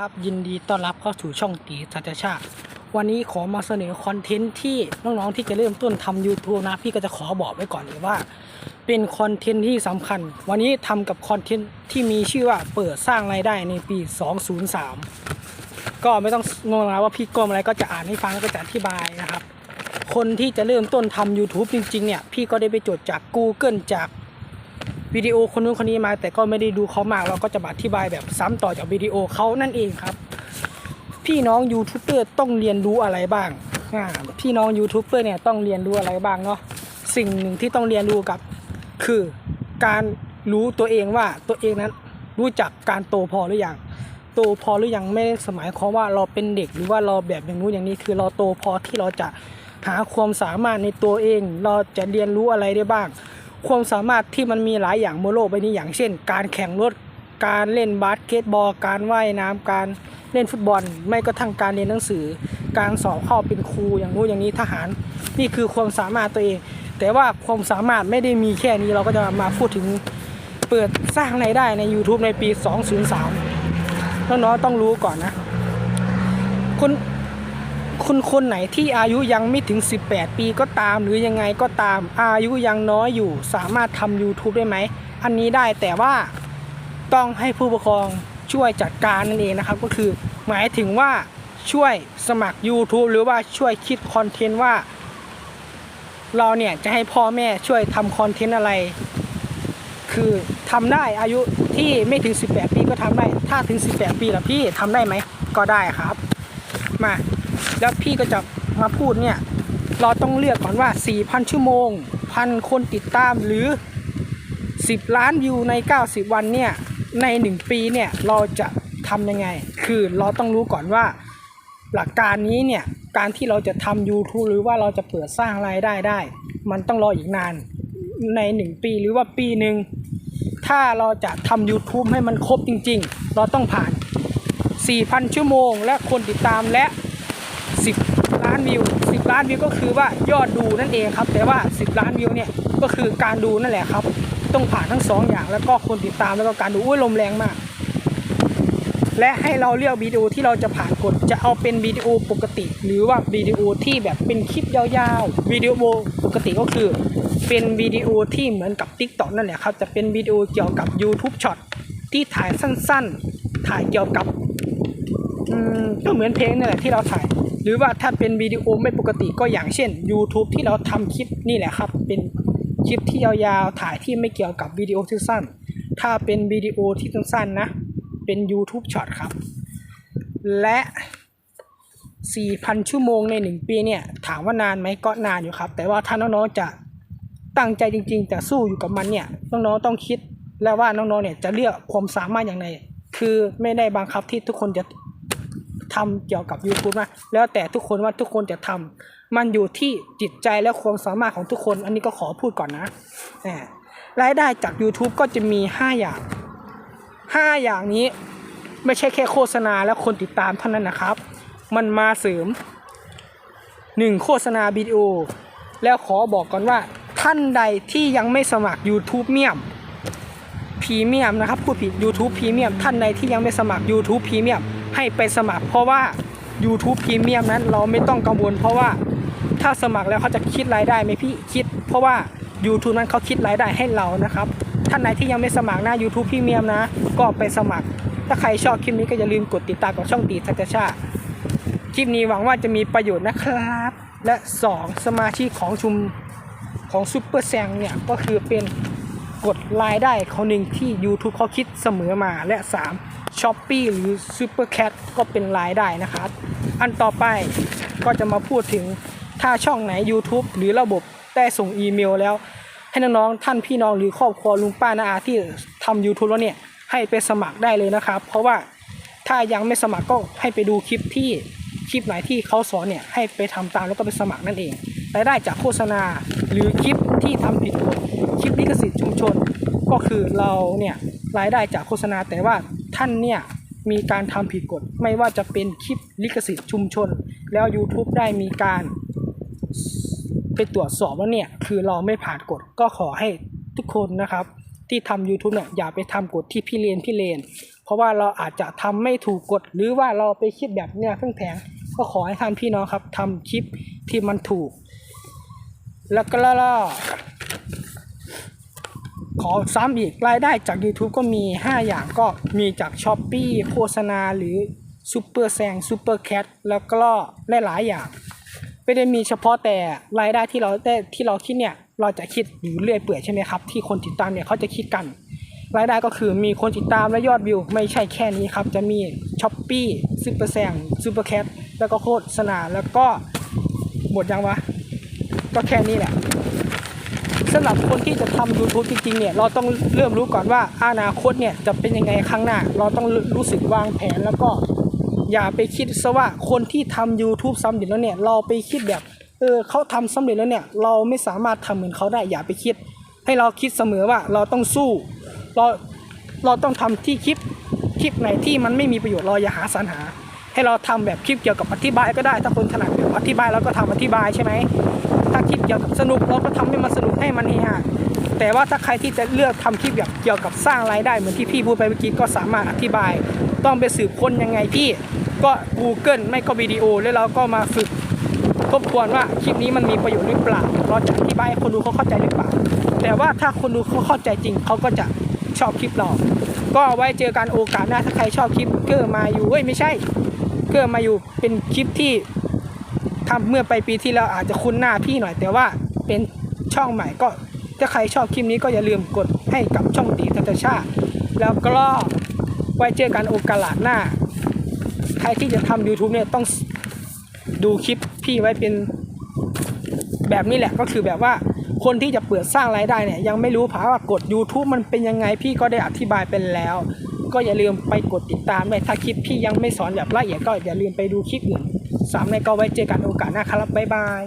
ครับยินดีต้อนรับเข้าสู่ช่องตีสัจชาติ วันนี้ขอมาเสนอคอนเทนต์ที่น้องๆที่จะเริ่มต้นทำ YouTube นะ พี่ก็จะขอบอกไว้ก่อนเลยว่า เป็นคอนเทนต์ที่สำคัญ วันนี้ทำกับคอนเทนต์ที่มีชื่อว่าเปิดสร้างรายได้ในปี 203ก็ไม่ต้องงงนะว่าพี่ก้มอะไรก็จะอ่านให้ฟังแล้วก็จะอธิบายนะครับ คนที่จะเริ่มต้นทำ YouTube จริงๆเนี่ยพี่ก็ได้ไปจดจาก Google จาก วิดีโอคนนู้นคนนี้มา แต่ก็ไม่ได้ดูเขามากเราก็จะมาอธิบายแบบซ้ำต่อจากวิดีโอเขานั่นเองครับ พี่น้องยูทูบเบอร์ต้องเรียนรู้อะไรบ้างพี่น้องยูทูบเบอร์เนี่ยต้องเรียนรู้อะไรบ้างเนาะสิ่งหนึ่งที่ต้องเรียนรู้กับ คือการรู้ตัวเองว่าตัวเองนั้นรู้จักการโตพอหรือยังโตพอหรือยังไม่สมัยความว่าเราเป็นเด็กหรือว่าเราแบบอย่างนู้นอย่างนี้คือเราโตพอที่เราจะหาความสามารถในตัวเอง เราจะเรียนรู้อะไรได้บ้าง ความสามารถที่มันมีหลายอย่างบนโลกใบนี้อย่างเช่น การแข่งรถการเล่นบาสเกตบอล การว่ายน้ำการเล่นฟุตบอล ไม่ก็ทั้งการเรียนหนังสือ การสอบเข้าเป็นครูอย่างนู้นอย่างนี้ทหาร นี่คือความสามารถตัวเอง แต่ว่าความสามารถไม่ได้มีแค่นี้เราก็จะมาพูดถึงเปิดสร้างรายได้ใน YouTube ในปี 203น้องๆต้องรู้ก่อนนะคุณ คุณคนไหนที่อายุยังไม่ถึง 18 ปีก็ตาม หรือยังไงก็ตาม อายุยังน้อยอยู่สามารถทำ YouTube ได้ไหม อันนี้ได้แต่ว่าต้องให้ผู้ปกครองช่วยจัดการนั่นเองนะครับ ก็คือหมายถึงว่าช่วยสมัคร YouTube หรือว่าช่วยคิดคอนเทนต์ว่า เราเนี่ยจะให้พ่อแม่ช่วยทำคอนเทนต์อะไร คือทำได้อายุที่ไม่ถึง 18 ปีก็ทำได้ ถ้าถึง 18 ปีแล้วพี่ทำได้ไหมก็ได้ครับ มา แล้วพี่ก็จะมาพูดเนี่ย เราต้องเลือกก่อนว่า 4,000 ชั่วโมง พันคนติดตามหรือ 10 ล้านวิวใน 90 วันเนี่ย ใน 1 ปีเนี่ย เราจะทำยังไง คือเราต้องรู้ก่อนว่า หลักการนี้เนี่ย การที่เราจะทำ YouTube หรือว่าเราจะเปิดสร้างรายได้ได้ มันต้องรออีกนานใน 1 ปีหรือว่าปีหนึ่งถ้าเราจะทำ YouTube ให้มันครบจริง ๆ เราต้องผ่าน 4,000 ชั่วโมง และคนติดตามและ 10 ล้านวิว 10 ล้านวิวก็คือว่ายอดดูนั่นเองครับ แต่ว่า 10 ล้านวิวเนี่ยก็คือการดูนั่นแหละครับ ต้องผ่านทั้งสองอย่างแล้วก็คนติดตามแล้วก็การดูอุ้ยลมแรงมาก และให้เราเลือกวิดีโอที่เราจะผ่านกฎจะเอาเป็นวิดีโอปกติ หรือว่าวิดีโอที่แบบเป็นคลิปยาวๆวิดีโอปกติก็คือ เป็นวิดีโอที่เหมือนกับ t ิ k t o k นั่นแหละครับจะเป็นวิดีโอเกี่ยวกับ YouTube Short ที่ถ่ายสั้นๆ ถ่ายเกี่ยวกับ ก็เหมือนเพลงนี่แหละที่เราถ่าย หรือว่าถ้าเป็นวิดีโอไม่ปกติก็อย่างเช่น YouTube ที่เราทำคลิปนี่แหละครับ เป็นคลิปที่ยาวๆถ่ายที่ไม่เกี่ยวกับวิดีโอที่สั้น ถ้าเป็นวิดีโอที่สั้นๆนะ เป็น YouTube Short ครับ และ 4,000 ชั่วโมงใน 1 ปีเนี่ย ถามว่านานไหมก็นานอยู่ครับ แต่ว่าถ้าน้องๆจะตั้งใจจริงๆ จะสู้อยู่กับมันเนี่ย น้องๆต้องคิดแล้วว่าน้องๆเนี่ยจะเลือกความสามารถอย่างไรคือไม่ได้บังคับที่ทุกคนจะ ทำเกี่ยวกับ YouTube นะแล้วแต่ทุกคนว่าทุกคนจะทำมันอยู่ที่จิตใจและความสามารถของทุกคน อันนี้ก็ขอพูดก่อนนะรายได้จาก YouTube ก็จะมี 5 อย่าง 5 อย่างนี้ไม่ใช่แค่โฆษณาและคนติดตามเท่านั้นนะครับ มันมาเสริม 1. โฆษณาวิดีโอ แล้วขอบอกก่อนว่า ท่านใดที่ยังไม่สมัคร YouTube เมียมพรีเมียมนะครับพูดผิด YouTube พรีเมียมท่านใดที่ยังไม่สมัคร YouTube พรีเมียม ให้ไปสมัคร เพราะว่า YouTube พรีเมียมนั้นเราไม่ต้องกังวล เพราะว่าถ้าสมัครแล้วเขาจะคิดรายได้ไหมพี่คิด เพราะว่า YouTube นั้นเขาคิดรายได้ให้เรานะครับท่านไหนที่ยังไม่สมัครหนะ YouTube พรีเมียมนะ ก็ไปสมัคร ถ้าใครชอบคลิปนี้ก็อย่าลืมกดติดตามกับช่องตีทักษชาคลิปนี้หวังว่าจะมีประโยชน์นะครับ และ 2 สมาชิกของชุมของซูเปอร์แซงเนี่ยก็คือเป็น กดรายได้เขาหนึ่งที่ YouTube เขาคิดเสมอมาและ 3 s h o p e e หรือ Super Cat ก็เป็นรายได้นะครับ อันต่อไปก็จะมาพูดถึงถ้าช่องไหน YouTube หรือระบบได้ส่งอีเมลแล้ว ให้น้องๆท่านพี่น้องหรือครอบครัวลุงป้านาอาที่ทำ YouTube แล้วเนี่ย ให้ไปสมัครได้เลยนะครับ เพราะว่าถ้ายังไม่สมัครก็ให้ไปดูคลิปที่คลิปไหนที่เขาสอนเนี่ยให้ไปทำตามแล้วก็ไปสมัครนั่นเองรายได้จากโฆษณาหรือคลิปที่ทำผิดกฎ ก็คือเราเนี่ยรายได้จากโฆษณาแต่ว่าท่านเนี่ยมีการทำผิดกฎไม่ว่าจะเป็นคลิปลิขสิทธิ์ชุมชน แล้ว YouTube ได้มีการไปตรวจสอบว่าเนี่ยคือเราไม่ผ่านกฎก็ขอให้ทุกคนนะครับ ที่ทำ YouTube เนี่ยอย่าไปทำกฎที่พี่เลนพี่เลน เพราะว่าเราอาจจะทำไม่ถูกกฎหรือว่าเราไปคิดแบบเนี้ยเพิ่งแพงก็ขอให้ท่านพี่น้องครับทำคลิปที่มันถูก แล้วก็ล้วก็ ขอซ้ำอีกรายได้จาก YouTube ก็มี 5 อย่างก็มีจาก s h อ p e e โฆษณาหรือ Super แซง Super Cat แล้วก็หลายๆอย่าง ไม่ได้มีเฉพาะแต่รายได้ที่เราได้ที่เราคิดเนี่ยเราจะคิดอยู่เรื่อยเปื่อยใช่ไหมครับที่คนติดตามเนี่ยเขาจะคิดกัน รายได้ก็คือมีคนติดตามและยอดวิว ไม่ใช่แค่นี้ครับ จะมีช้อปปี้ซูเปอร์แซงซูเปอร์แคทแล้วก็โฆษณาแล้วก็หมดยังวะก็แค่นี้แหละ สำหรับคนที่จะทำ YouTube จริงๆเนี่ยเราต้องเริ่มรู้ก่อนว่าอนาคตเนี่ยจะเป็นยังไงข้างหน้า เราต้องรู้สึกวางแผนแล้วก็อย่าไปคิดซะว่าคนที่ทำ YouTube สำเร็จแล้วเนี่ยเราไปคิดแบบเออเขาทำสำเร็จแล้วเนี่ยเราไม่สามารถทำเหมือนเขาได้อย่าไปคิด ให้เราคิดเสมอว่าเราต้องสู้เราเราต้องทำที่คลิปคลิปไหนที่มันไม่มีประโยชน์เราอย่าหาสรรหา ให้เราทำแบบคลิปเกี่ยวกับอธิบายก็ได้ ถ้าคนถนัดแบบอธิบายเราก็ทำอธิบายใช่ไหม คลิปเกี่ยวกับสนุกเราก็ทำให้มันสนุกให้มันเฮฮาแต่ว่าถ้าใครที่จะเลือกทำคลิปแบบเกี่ยวกับสร้างรายได้เหมือนที่พี่พูดไปเมื่อกี้ก็สามารถอธิบาย ต้องไปสืบค้นยังไงพี่ก็ Google ไม่ก็วิดีโอแล้วเราก็มาฝึกทบทวนว่าคลิปนี้มันมีประโยชน์หรือเปล่า เราจะอธิบายให้คนดูเขาเข้าใจหรือเปล่า แต่ว่าถ้าคนดูเขาเข้าใจจริงเขาก็จะชอบคลิปเรา ก็ไว้เจอกันโอกาสหน้าถ้าใครชอบคลิปเกอร์มาอยู่เอ้ยไม่ใช่ เกอร์มาอยู่เป็นคลิปที่ ทำเมื่อไปปีที่แล้วอาจจะคุ้นหน้าพี่หน่อย แต่ว่าเป็นช่องใหม่ก็ถ้าใครชอบคลิปนี้ก็อย่าลืมกดให้กับช่องตีทัตชา แล้วก็ไว้เจอกันโอกาสหน้า ใครที่จะทำ YouTube เนี่ยต้องดูคลิปพี่ไว้เป็นแบบนี้แหละก็คือแบบว่าคนที่จะเปิดสร้างรายได้เนี่ยยังไม่รู้ผาว่ากด YouTube มันเป็นยังไงพี่ก็ได้อธิบายเป็นแล้ว ก็อย่าลืมไปกดติดตามด้วยถ้าคลิปพี่ยังไม่สอนแบบละเอียดก็อย่าลืมไปดูคลิปอื่นสามในก็ไว้เจอกันโอกาสหน้าครับบ๊ายบาย